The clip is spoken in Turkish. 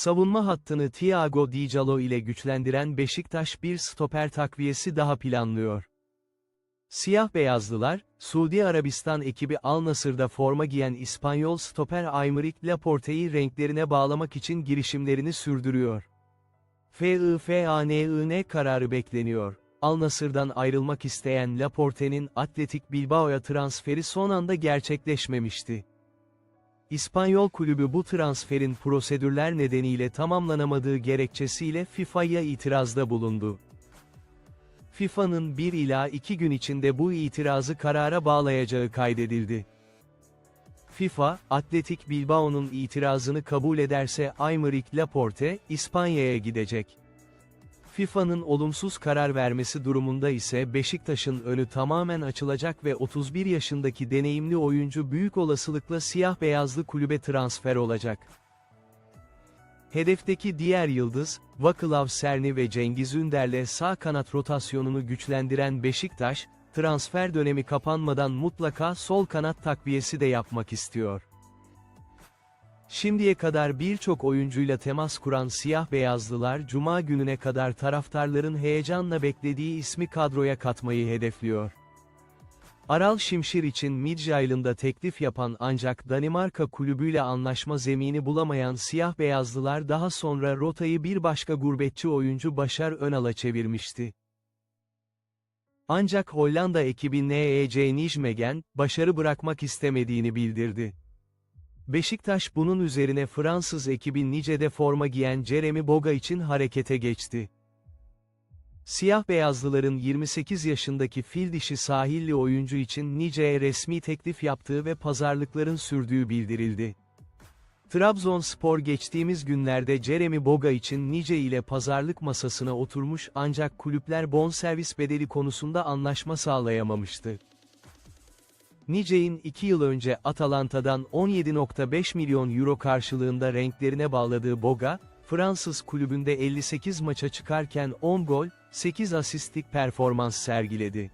Savunma hattını Thiago Dijalo ile güçlendiren Beşiktaş bir stoper takviyesi daha planlıyor. Siyah beyazlılar, Suudi Arabistan ekibi Al Nassr'da forma giyen İspanyol stoper Aymeric Laporte'yi renklerine bağlamak için girişimlerini sürdürüyor. FIFANIN kararı bekleniyor. Al Nassr'dan ayrılmak isteyen Laporte'nin Atletik Bilbao'ya transferi son anda gerçekleşmemişti. İspanyol kulübü bu transferin prosedürler nedeniyle tamamlanamadığı gerekçesiyle FIFA'ya itirazda bulundu. FIFA'nın 1 ila 2 gün içinde bu itirazı karara bağlayacağı kaydedildi. FIFA, Atletik Bilbao'nun itirazını kabul ederse Aymeric Laporte, İspanya'ya gidecek. FIFA'nın olumsuz karar vermesi durumunda ise Beşiktaş'ın önü tamamen açılacak ve 31 yaşındaki deneyimli oyuncu büyük olasılıkla siyah beyazlı kulübe transfer olacak. Hedefteki diğer yıldız, Vakılav Serni ve Cengiz Ünder'le sağ kanat rotasyonunu güçlendiren Beşiktaş, transfer dönemi kapanmadan mutlaka sol kanat takviyesi de yapmak istiyor. Şimdiye kadar birçok oyuncuyla temas kuran siyah beyazlılar cuma gününe kadar taraftarların heyecanla beklediği ismi kadroya katmayı hedefliyor. Aral Şimşir için Midtjylland'a teklif yapan ancak Danimarka kulübüyle anlaşma zemini bulamayan siyah beyazlılar daha sonra rotayı bir başka gurbetçi oyuncu Başar Önal'a çevirmişti. Ancak Hollanda ekibi NEC Nijmegen, başarı bırakmak istemediğini bildirdi. Beşiktaş bunun üzerine Fransız ekibi Nice'de forma giyen Jeremy Boga için harekete geçti. Siyah beyazlıların 28 yaşındaki fil dişi sahilli oyuncu için Nice'ye resmi teklif yaptığı ve pazarlıkların sürdüğü bildirildi. Trabzonspor geçtiğimiz günlerde Jeremy Boga için Nice ile pazarlık masasına oturmuş ancak kulüpler bonservis bedeli konusunda anlaşma sağlayamamıştı. Nice'in 2 yıl önce Atalanta'dan 17.5 milyon euro karşılığında renklerine bağladığı Boga, Fransız kulübünde 58 maça çıkarken 10 gol, 8 asistlik performans sergiledi.